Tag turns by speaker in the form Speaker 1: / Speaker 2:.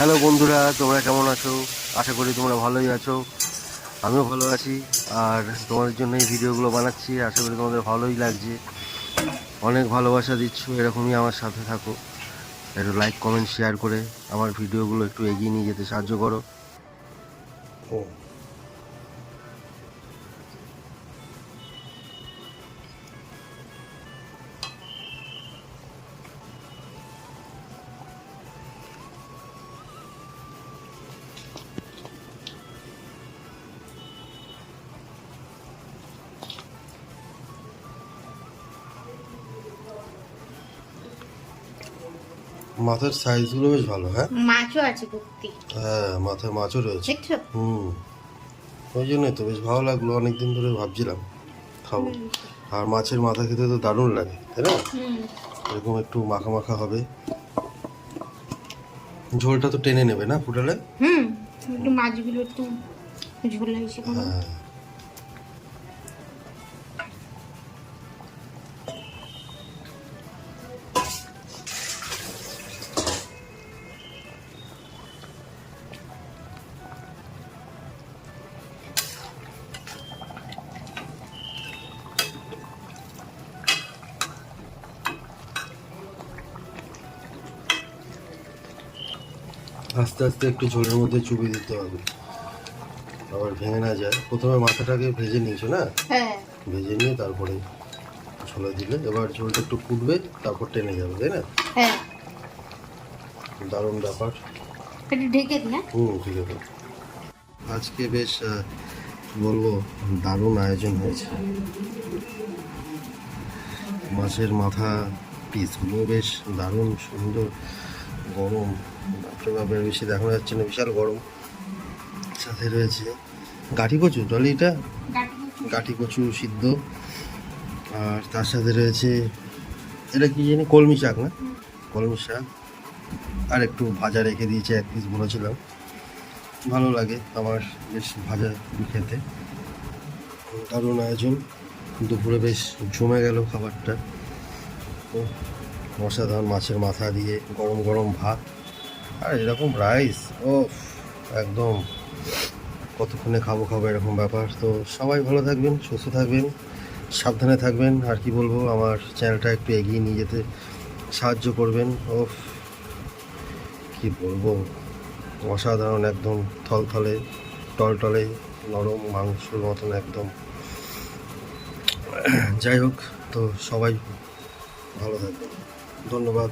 Speaker 1: Hello বন্ধুরা, তোমরা কেমন আছো? আশা করি তোমরা ভালোই আছো। আমিও ভালো আছি। আর তোমাদের জন্য এই ভিডিওগুলো বানাচ্ছি। আশা করি তোমাদের ভালোই লাগছে। অনেক ভালোবাসা দিচ্ছ, এরকমই আমার সাথে থাকো। একটু লাইক কমেন্ট শেয়ার করে আমার ভিডিওগুলো একটু এগিয়ে নিয়ে যেতে সাহায্য করো। মাথার সাইজগুলো বেশ ভালো হ্যাঁ?
Speaker 2: মাছও আছে ভর্তি।
Speaker 1: হ্যাঁ মাথায় মাছও রয়েছে।
Speaker 2: দেখছ?
Speaker 1: হুম। ওই জন্যই তো বেশ ভালো লাগল অনেকদিন ধরে ভাবছিলাম খাব। আর মাছের মাথা খেতে তো দারুণ লাগে তাই না?
Speaker 2: হুম।
Speaker 1: এরকম একটু মাখা মাখা হবে। ঝোলটা তো টেনে নেবে না ফুটালে?
Speaker 2: হুম। একটু মাছগুলো একটু ঝোলা করো।
Speaker 1: হ্যাঁ। আস্তে আস্তে একটু ঝোলের মধ্যে চুবিয়ে দিতে হবে। আবার ভেঙে না যায়। প্রথমে মাথাটাকে ভেজে নিয়েছো না?
Speaker 2: হ্যাঁ।
Speaker 1: ভেজে নিয়ে তারপরে ছোলা দিলে। এবার ঝোলটা একটু ফুটবে তারপর টেনে যাবে তাই না?
Speaker 2: হ্যাঁ।
Speaker 1: দারুণ ব্যাপার।
Speaker 2: ঢেকে হ্যাঁ?
Speaker 1: হুম ঠিক আছে আজকে বেশ বলব দারুণ আয়োজন হয়েছে। মাছের মাথা পিসগুলো বেশ দারুণ সুন্দর। গরম বাপরে বাপরে বেশি দেখানো যাচ্ছে না বিশাল গরম। সাথে রয়েছে গাঠি কচু টলিটা গাঠি কচু। সিদ্ধ। আর তার সাথে রয়েছে এটা কি জানি কলমি শাক না? কলমি শাক। আর একটু ভাজা রেখে দিয়েছে এক পিস বলেছিলাম। ভালো লাগে আমার বেশ ভাজা খেতে। দারুণ আয়োজন। দুপুরে বেশ জমে গেল খাবারটা। অসাধারণ মাছের মাথা দিয়ে গরম গরম ভাত। আর এরকম রাইস ও একদম কতক্ষণে খাব খাব এরকম ব্যাপার। তো সবাই ভালো থাকবেন, সুস্থ থাকবেন, সাবধানে থাকবেন। আর কি বলব, আমার চ্যানেলটা একটু এগিয়ে নিয়ে যেতে সাহায্য করবেন। ও কি বলব, অসাধারণ একদম থলথলে, টলটলে, নরম মাংসর মতন একদম। যাই হোক, তো সবাই ভালো থাকবেন। ধন্যবাদ।